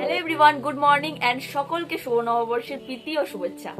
Hello everyone good morning and সকলকে শুভ নববর্ষের প্রীতি ও শুভেচ্ছা।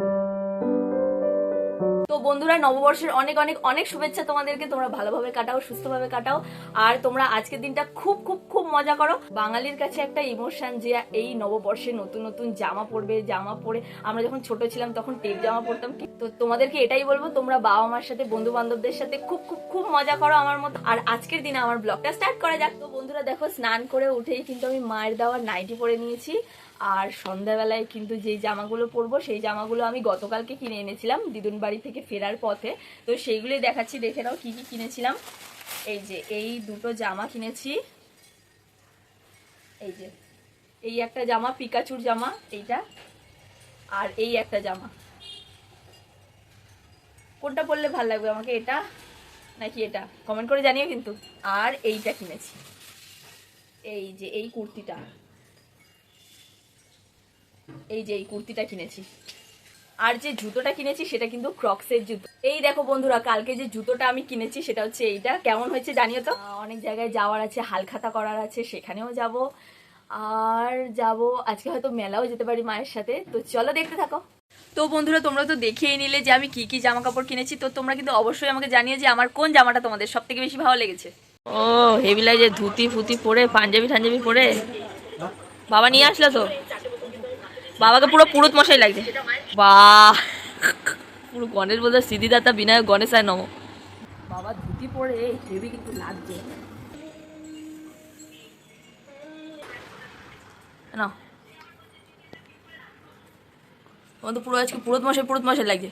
বন্ধুরা, নববর্ষের অনেক অনেক অনেক শুভেচ্ছা তোমাদেরকে। তোমরা ভালোভাবে কাটাও, সুস্থভাবে কাটাও। আর তোমরা আজকের দিনটা খুব খুব খুব মজা করো। বাঙালির কাছে একটা ইমোশন যে এই নববর্ষে নতুন নতুন জামা পরবে, জামা পরে আমরা যখন ছোট ছিলাম তখন টেপ জামা পরতাম তো তোমাদেরকে এটাই বলব, তোমরা বাবা মার সাথে বন্ধু বান্ধবদের সাথে খুব খুব খুব মজা করো আমার মতো। আর আজকের দিনে আমার ব্লগটা স্টার্ট করা যাক। তো বন্ধুরা দেখো, স্নান করে উঠেই কিন্তু আমি মায়ের দেওয়া নাইটি পরে নিয়েছি। আর সন্ধ্যাবেলায় কিন্তু যেই জামাগুলো পরবো, সেই জামাগুলো আমি গতকালকে কিনে এনেছিলাম দিদুন বাড়ি থেকে ফেরার পথে। তো সেইগুলোই দেখাচ্ছি, দেখে নাও কি কী কিনেছিলাম। এই যে, এই দুটো জামা কিনেছি। এই যে, এই একটা জামা পিকাচুর জামা, এইটা, আর এই একটা জামা। কোনটা পরলে ভালো লাগবে, আমাকে এটা নাকি এটা? কমেন্ট করে জানিও কিন্তু। আর এইটা কিনেছি। এই যে, এই কুর্তিটা। এই যে এই কুর্তিটা কিনেছি। আর যে জুতোটা কিনেছি সেটা কিন্তু ক্রক্সের জুতো। এই দেখো বন্ধুরা কালকে যে জুতোটা আমি কিনেছি সেটা হচ্ছে এইটা। কেমন হয়েছে জানিও তো? অনেক জায়গায় যাওয়ার আছে হালখাতা করার আছে সেখানেও যাব। আর যাব আজকে হয়তো মেলাও যেতে পারি মায়ের সাথে। তো চলো দেখতে থাকো। তো বন্ধুরা তোমরা তো দেখেই নিলে যে আমি কি কি জামা কাপড় কিনেছি। তো তোমরা কিন্তু অবশ্যই আমাকে জানিয়ে যে আমার কোন জামাটা তোমাদের সব থেকে বেশি ভালো লেগেছে। ও হেভি যে ধুতি ফুতি পরে পাঞ্জাবি ঠাঞ্জাবি পরে? বাবা নিয়ে আসলো তো? বাবাকে পুরো পুরুত মশাই লাগছে। বাহ। পুরো গণেশ বলতে সিদ্ধিদাতা বিনায়ক গণেশ আয় নম। বাবা ধুতি পরে হেভি কিন্তু লাগছে। না। তোমার তো পুরো আজকে পুরুত মশাই পুরুত মশাই লাগছে।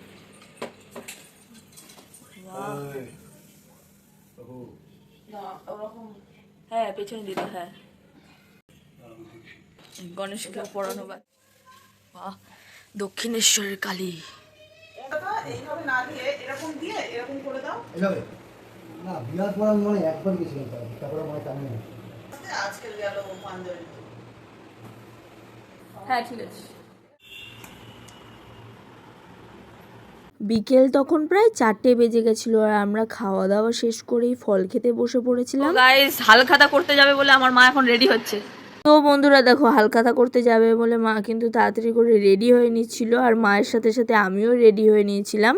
হ্যাঁ পেছনে দিতে হ্যাঁ। গণেশকে পড়ানো বা বাহ দক্ষিণেশ্বরের কালী। এইভাবে না দিয়ে এরকম দিয়ে এরকম করে দাও। এভাবে? না বিরাট পড়ার মনে একবার গেছিলাম তারপরে মনে তেমন আজকে গেল পাঞ্জাবি হ্যাঁ ঠিক আছে। বিকেল তখন প্রায় চারটে বেজে গেছিল আর আমরা খাওয়া দাওয়া শেষ করেই ফল খেতে বসে পড়েছিলাম। গাইস হালখাতা করতে যাবে বলে আমার মা এখন রেডি হচ্ছে। তো বন্ধুরা দেখো, হালখাতা করতে যাবে বলে মা কিন্তু তাড়াতাড়ি করে রেডি হয়ে নিচ্ছিল আর মায়ের সাথে সাথে আমিও রেডি হয়ে নিয়েছিলাম।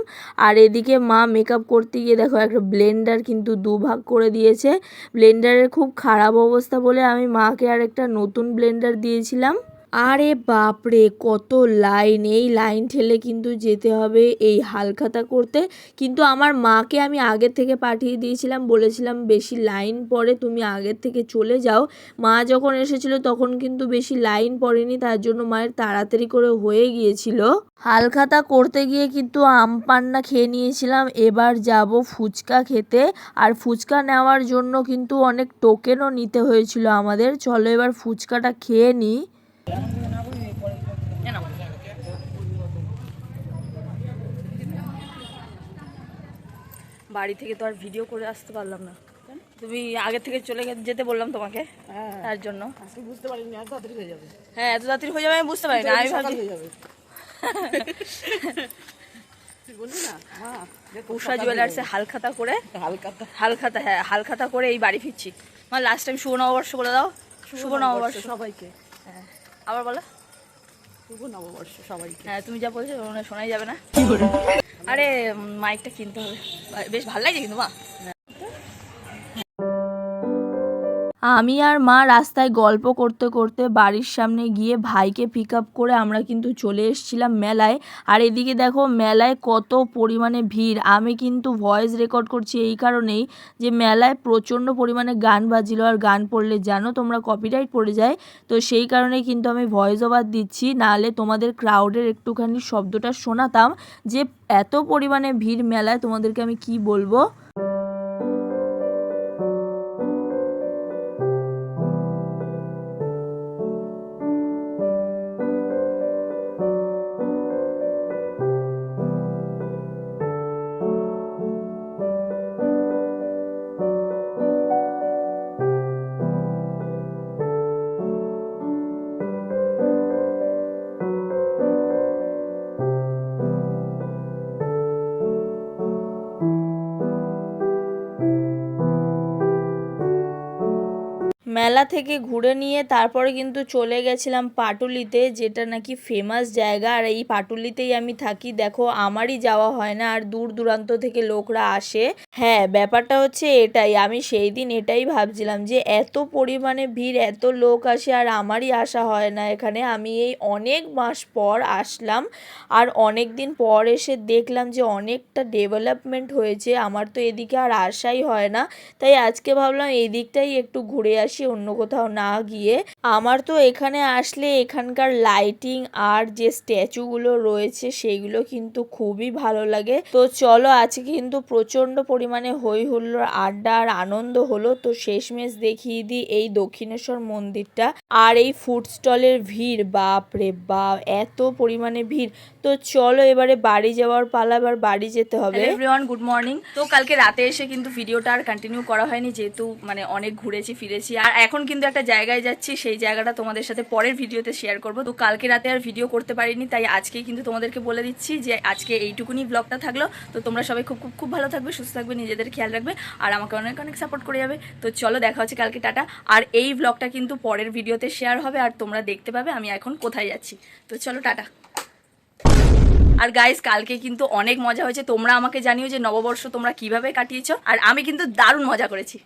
আর এদিকে মা মেকআপ করতে গিয়ে দেখো, একটা ব্লেন্ডার কিন্তু দুভাগ করে দিয়েছে। ব্লেন্ডারের খুব খারাপ অবস্থা বলে আমি মাকে আর একটা নতুন ব্লেন্ডার দিয়েছিলাম। আরে বাপরে, কত লাইন। এই লাইন ঠেলে কিন্তু যেতে হবে এই হালখাতা করতে। কিন্তু আমার মাকে আমি আগের থেকে পাঠিয়ে দিয়েছিলাম, বলেছিলাম বেশি লাইন পরে তুমি আগের থেকে চলে যাও। মা যখন এসেছিল তখন কিন্তু বেশি লাইন পড়েনি, তার জন্য মায়ের তাড়াতাড়ি করে হয়ে গিয়েছিল। হালখাতা করতে গিয়ে কিন্তু আম পান্না খেয়ে নিয়েছিলাম, এবার যাব ফুচকা খেতে। আর ফুচকা নেওয়ার জন্য কিন্তু অনেক টোকেনও নিতে হয়েছিল আমাদের। চলো এবার ফুচকাটা খেয়ে নিই। বাড়ি থেকে তো আর ভিডিও করে আসতে পারলাম না। তুমি আগে থেকে চলে যেতে বললাম তোমাকে হ্যাঁ। তার জন্য। বুঝতে পারিনি এত তাড়াতাড়ি হয়ে যাবে। হ্যাঁ এত তাড়াতাড়ি হয়ে যাবে আমি বুঝতে পারি না আমি ভাবছি হয়ে না? উষা জুয়েলার্সে হালখাতা করে হালকাতা হালখাতা হ্যাঁ হালখাতা করে এই বাড়ি ফিরছি। আমার লাস্ট টাইম শুভ নববর্ষ বলে দাও। শুভ নববর্ষ। সবাইকে। হ্যাঁ। আবার বলো। শুভ নববর্ষ সবাইকে। হ্যাঁ তুমি যা বলছো শোনাই যাবে না। আরে মাইকটা কিনতে হবে। বেশ ভালো লাগছে কিন্তু মা। আমি আর মা রাস্তায় গল্প করতে করতে বাড়ির সামনে গিয়ে ভাইকে পিক আপ করে আমরা কিন্তু চলে এসেছিলাম মেলায়। আর এদিকে দেখো মেলায় কত পরিমাণে ভিড়। আমি কিন্তু ভয়েস রেকর্ড করছি এই কারণেই যে মেলায় প্রচণ্ড পরিমাণে গান বাজিল আর গান পড়লে জানো তোমরা কপিরাইট পড়ে যায়। তো সেই কারণে কিন্তু আমি ভয়েস ওভার দিচ্ছি, নাহলে তোমাদের ক্রাউডের একটুখানি শব্দটা শোনাতাম যে এত পরিমাণে ভিড় মেলায় তোমাদেরকে আমি কি বলব? মেলা থেকে ঘুরে নিয়ে তারপরে কিন্তু চলে গেছিলাম পাটুলিতে, যেটা নাকি ফেমাস জায়গা। আর এই পাটুলিতেই আমি থাকি। দেখো, আমারই যাওয়া হয় না, আর দূর দূরান্ত থেকে লোকরা আসে। হ্যাঁ ব্যাপারটা হচ্ছে এটাই। আমি সেই দিন এটাই ভাবছিলাম যে এত পরিমাণে ভিড়, এত লোক আসে, আর আমারই আসা হয় না এখানে। আমি এই অনেক মাস পর আসলাম, আর অনেক দিন পর এসে দেখলাম যে অনেকটা ডেভেলপমেন্ট হয়েছে। আমার তো এদিকে আর আসাই হয় না। তাই আজকে ভাবলাম এই দিকটাই একটু ঘুরে আসি। অন্য কোথাও না গিয়ে, আমার তো এখানে আসলে এখানকার লাইটিং আর যে স্ট্যাচুগুলো রয়েছে সেইগুলো কিন্তু খুবই ভালো লাগে। তো চলো, আজকে কিন্তু প্রচণ্ড পরিমাণে হই হুল্লোড় আড্ডা আর আনন্দ হলো। তো শেষমেশ দেখিয়ে দিই এই দক্ষিণেশ্বর মন্দিরটা আর এই ফুড স্টলের ভিড়। বাপ রে বাপ, এত পরিমাণে ভিড়। তো চলো, এবারে বাড়ি যাওয়ার পালা, এবার বাড়ি যেতে হবে। এভরিওয়ান গুড মর্নিং তো কালকে রাতে এসে কিন্তু ভিডিওটা আর কন্টিনিউ করা হয়নি, যেহেতু মানে অনেক ঘুরেছি, ফিরেছি। আর এখন কিন্তু একটা জায়গায় যাচ্ছি, সেই জায়গাটা তোমাদের সাথে পরের ভিডিওতে শেয়ার করব। তো কালকে রাতে আর ভিডিও করতে পারিনি, তাই আজকে কিন্তু তোমাদেরকে বলে দিচ্ছি যে আজকে এইটুকুনি ব্লগটা থাকল। তো তোমরা সবাই খুব খুব খুব ভালো থাকবে, সুস্থ থাকবে, নিজেদের খেয়াল রাখবে আর আমাকে অনেক অনেক সাপোর্ট করে যাবে। তো চলো দেখা হচ্ছে কালকে, টাটা। আর এই ব্লগটা কিন্তু পরের ভিডিওতে শেয়ার হবে আর তোমরা দেখতে পাবে আমি এখন কোথায় যাচ্ছি। তো চলো টাটা। আর গাইস কালকে কিন্তু অনেক মজা হয়েছে। তোমরা আমাকে জানিও যে নববর্ষ তোমরা কীভাবে কাটিয়েছো। আর আমি কিন্তু দারুণ মজা করেছি।